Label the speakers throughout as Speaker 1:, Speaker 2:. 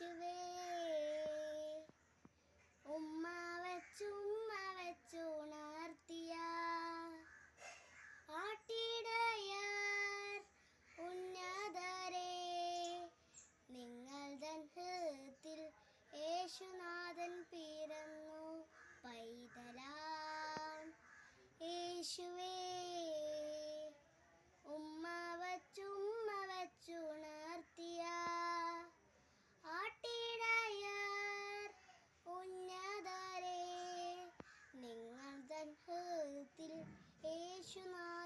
Speaker 1: യേശുവേ ഉമ്മ വെച്ചുമ്മ വെച്ചുണർത്തിയ ആട്ടിടയാർ ഉന്നതരെ. നിങ്ങൾ ഹൃത്തിൽ യേശുനാഥൻ പിറന്നു പൈതലാൻ യേശുവേ. 去呢？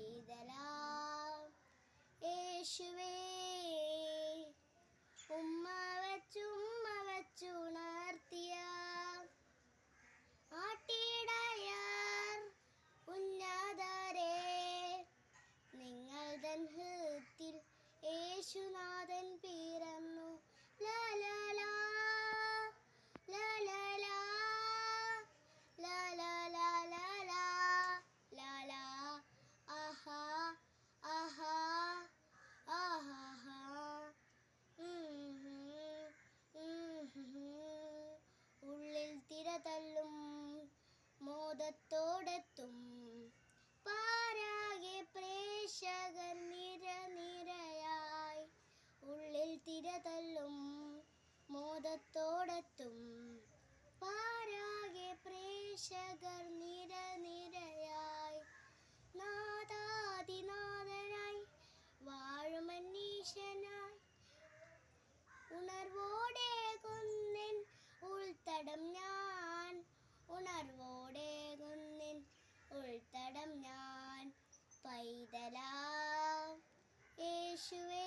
Speaker 1: പൈതലാം യേശുവേ ഉമ്മ വച്ചുമ്മ വച്ചുണർത്തിയ ആട്ടിയിടയാർ ഉന്നാതാരേ നിങ്ങൾ തൻ ഹൃത്തിൽ യേശുനാഥൻ പീരം യേശുവേ